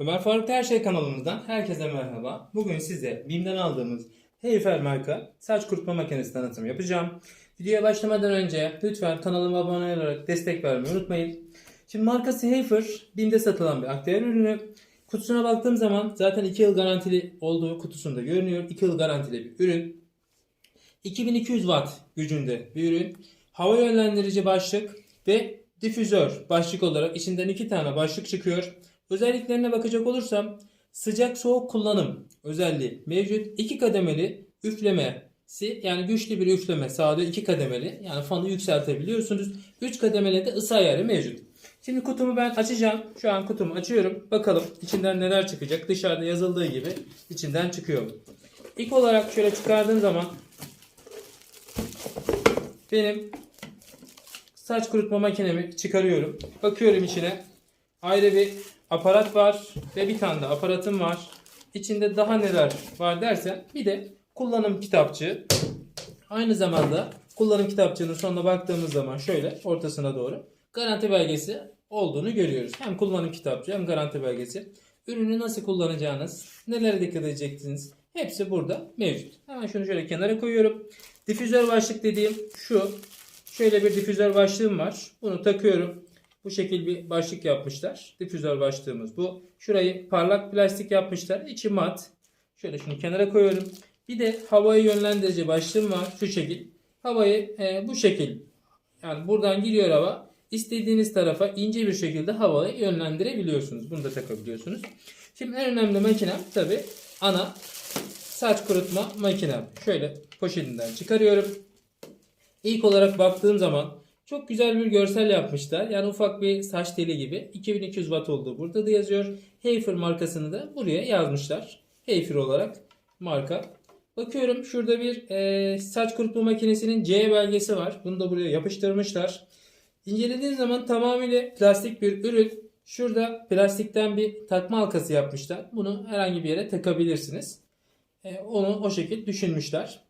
Ömer Faruk Her Şey kanalımızdan herkese merhaba. Bugün size BİM'den aldığımız Heyfer marka saç kurutma makinesi tanıtımı yapacağım. Videoya başlamadan önce lütfen kanalıma abone olarak destek vermeyi unutmayın. Şimdi markası Heyfer, BİM'de satılan bir aktiver ürünü. Kutusuna baktığım zaman zaten 2 yıl garantili olduğu kutusunda görünüyor. 2 yıl garantili bir ürün. 2200 watt gücünde bir ürün. Hava yönlendirici başlık ve difüzör başlık olarak içinden iki tane başlık çıkıyor. Özelliklerine bakacak olursam sıcak soğuk kullanım özelliği mevcut. iki kademeli üflemesi yani güçlü bir üfleme sağlıyor. iki kademeli yani fanı yükseltebiliyorsunuz. Üç kademeli de ısı ayarı mevcut. Şimdi kutumu ben açacağım. Şu an kutumu açıyorum. Bakalım içinden neler çıkacak. Dışarıda yazıldığı gibi içinden çıkıyor. İlk olarak şöyle çıkardığım zaman benim saç kurutma makinemi çıkarıyorum. Bakıyorum içine. Ayrı bir aparat var ve bir tane de aparatım var. İçinde daha neler var dersen bir de kullanım kitapçığı. Aynı zamanda kullanım kitapçığının sonuna baktığımız zaman şöyle ortasına doğru garanti belgesi olduğunu görüyoruz. Hem kullanım kitapçığı hem garanti belgesi. Ürünü nasıl kullanacağınız, nelere dikkat edeceksiniz hepsi burada mevcut. Hemen şunu şöyle kenara koyuyorum. Difüzör başlık dediğim şu. Şöyle bir difüzör başlığım var. Bunu takıyorum. Bu şekil bir başlık yapmışlar. Difüzör başlığımız bu. Şurayı parlak plastik yapmışlar. İçi mat. Şöyle şunu kenara koyuyorum. Bir de havayı yönlendirici başlığım var. Şu şekil. Havayı e, bu şekil. Yani buradan giriyor hava. İstediğiniz tarafa ince bir şekilde havayı yönlendirebiliyorsunuz. Bunu da takabiliyorsunuz. Şimdi en önemli makinem tabi ana saç kurutma makinem. Şöyle poşetinden çıkarıyorum. İlk olarak baktığım zaman çok güzel bir görsel yapmışlar. Yani ufak bir saç teli gibi. 2200 watt olduğu burada da yazıyor. Heyfer markasını da buraya yazmışlar. Heyfer olarak marka. Bakıyorum şurada bir e, saç kurutma makinesinin C belgesi var. Bunu da buraya yapıştırmışlar. İncelediğiniz zaman tamamıyla plastik bir ürün. Şurada plastikten bir takma halkası yapmışlar. Bunu herhangi bir yere takabilirsiniz. E, onu o şekilde düşünmüşler.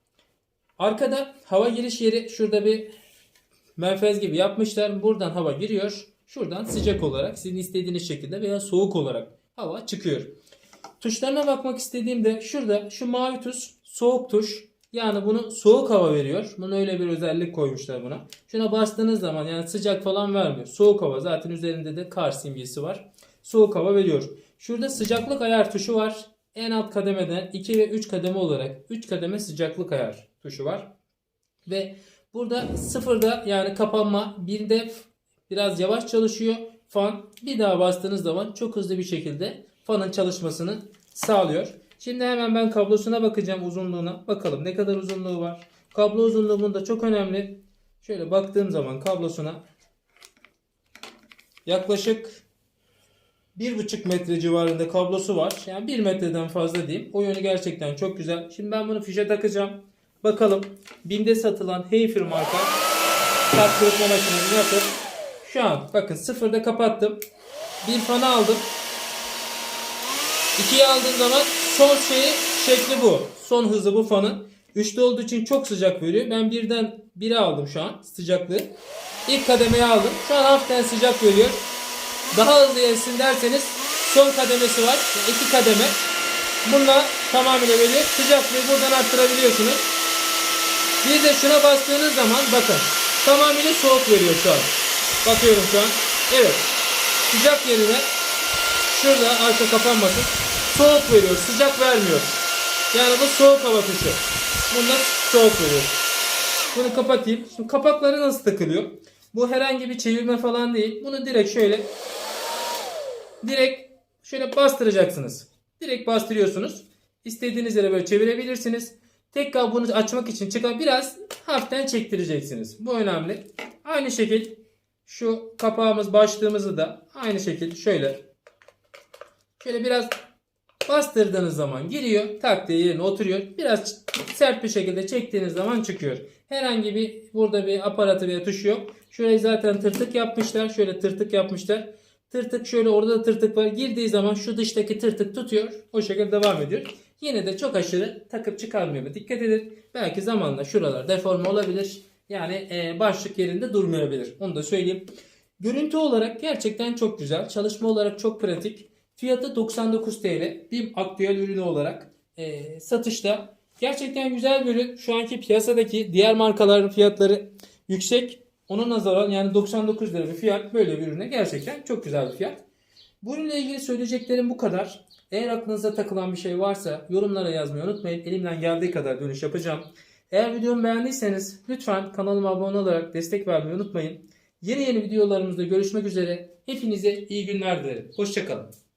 Arkada hava giriş yeri şurada bir menfez gibi yapmışlar. Buradan hava giriyor. Şuradan sıcak olarak sizin istediğiniz şekilde veya soğuk olarak hava çıkıyor. Tuşlarına bakmak istediğimde şurada şu mavi tuş soğuk tuş. Yani bunu soğuk hava veriyor. Bunu öyle bir özellik koymuşlar buna. Şuna bastığınız zaman yani sıcak falan vermiyor. Soğuk hava zaten üzerinde de kar simgesi var. Soğuk hava veriyor. Şurada sıcaklık ayar tuşu var. En alt kademeden 2 ve 3 kademe olarak 3 kademe sıcaklık ayar tuşu var. Ve burada sıfırda yani kapanma bir de biraz yavaş çalışıyor. Fan bir daha bastığınız zaman çok hızlı bir şekilde fanın çalışmasını sağlıyor. Şimdi hemen ben kablosuna bakacağım uzunluğuna. Bakalım ne kadar uzunluğu var. Kablo uzunluğu bunda çok önemli. Şöyle baktığım zaman kablosuna yaklaşık 1,5 metre civarında kablosu var. Yani 1 metreden fazla diyeyim. O yönü gerçekten çok güzel. Şimdi ben bunu fişe takacağım. Bakalım BİM'de satılan Heyfer marka saç kurutma makinesi nasıl? Şu an bakın sıfırda kapattım. Bir fanı aldım. İkiye aldığım zaman son şeyi şekli bu. Son hızı bu fanın. Üçte olduğu için çok sıcak veriyor. Ben birden biri aldım şu an sıcaklığı. İlk kademeyi aldım. Şu an hafiften sıcak veriyor. Daha hızlı yesin derseniz son kademesi var. İki kademe. Bununla tamamıyla veriyor. Sıcaklığı buradan arttırabiliyorsunuz. Bir de şuna bastığınız zaman bakın tamamıyla soğuk veriyor şu an. Bakıyorum şu an. Evet. Sıcak yerine şurada arka kapanmasın. Soğuk veriyor. Sıcak vermiyor. Yani bu soğuk hava tuşu. Bunda soğuk veriyor. Bunu kapatayım. Şimdi kapakları nasıl takılıyor? Bu herhangi bir çevirme falan değil. Bunu direkt şöyle direkt şöyle bastıracaksınız. Direkt bastırıyorsunuz. İstediğiniz yere böyle çevirebilirsiniz. Tekrar bunu açmak için çıkan biraz hafiften çektireceksiniz. Bu önemli. Aynı şekil şu kapağımız başlığımızı da aynı şekil şöyle şöyle biraz bastırdığınız zaman giriyor. Tak diye yerine oturuyor. Biraz sert bir şekilde çektiğiniz zaman çıkıyor. Herhangi bir burada bir aparatı veya tuşu yok. Şurayı zaten tırtık yapmışlar. Şöyle tırtık yapmışlar. Tırtık şöyle orada da tırtık var. Girdiği zaman şu dıştaki tırtık tutuyor. O şekilde devam ediyor. Yine de çok aşırı takıp çıkarmıyor. Dikkat edin. Belki zamanla şuralar deforme olabilir. Yani e, başlık yerinde durmayabilir. Onu da söyleyeyim. Görüntü olarak gerçekten çok güzel. Çalışma olarak çok pratik. Fiyatı 99 TL. BİM aktüel ürünü olarak e, satışta. Gerçekten güzel bir ürün. Şu anki piyasadaki diğer markaların fiyatları yüksek. Ona nazaran yani 99 lira bir fiyat böyle bir ürüne gerçekten çok güzel bir fiyat. Bu ürünle ilgili söyleyeceklerim bu kadar. Eğer aklınıza takılan bir şey varsa yorumlara yazmayı unutmayın. Elimden geldiği kadar dönüş yapacağım. Eğer videomu beğendiyseniz lütfen kanalıma abone olarak destek vermeyi unutmayın. Yeni yeni videolarımızda görüşmek üzere. Hepinize iyi günler dilerim. Hoşçakalın.